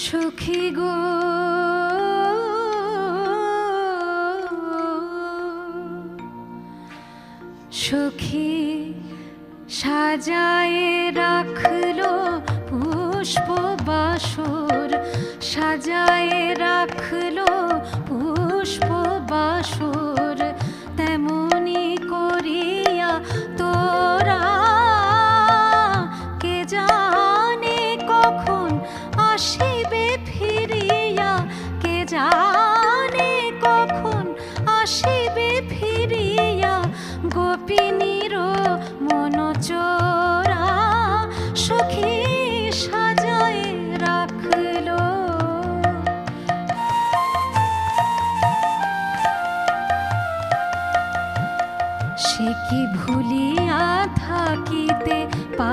সুখী গো। সুখী সাজায়ে রাখল পুষ্প বাসুর সাজায়ে রাখল পুষ্প বাসুর। ফিরিয়া গোপিনীর মন চোরা সখী সাজায় রাখল। সে কি ভুলিয়া থাকিতে পা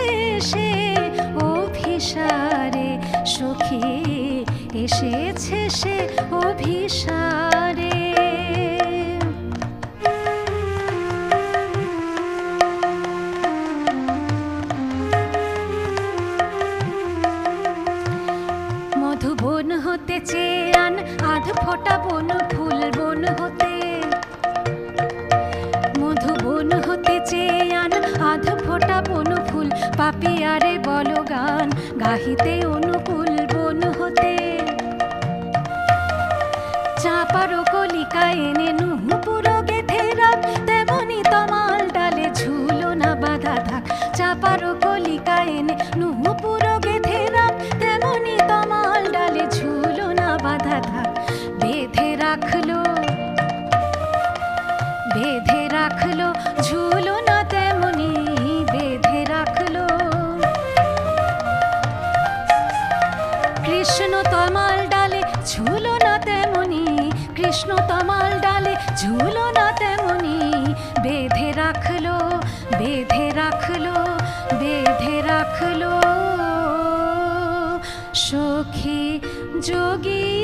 হতে চেয়ান, আধ ফোটা বন, ফুল বন হতে। মধু বন হতে চেয়ান, আধ ফোটা বন, ফুল পাপিয়ারে বল গান গাহিতে অনুকূল বন হতে। চাপারো কলিকা এনে নুপুরা যোগী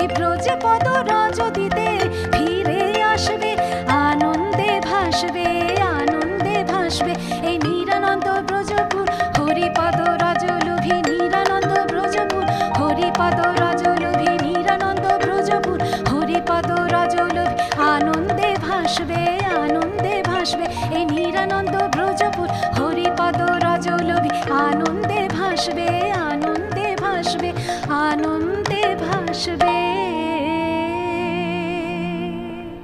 এই ব্রজপদ রজদিতে ফিরে আসবে, আনন্দে ভাসবে আনন্দে ভাসবে। এই নিরানন্দ ব্রজপুর, হরিপদ রজলুভি, নিরানন্দ ব্রজপুর, হরিপদ রজলুভি, নিরানন্দ ব্রজপুর, হরিপদ রজলুভি। আনন্দে ভাসবে আনন্দে ভাসবে। এই নিরানন্দ ব্রজপুর, হরিপদ রজলুভি, আনন্দে ভাসবে আনন্দে ভাসবে আনন্দে ভাসবে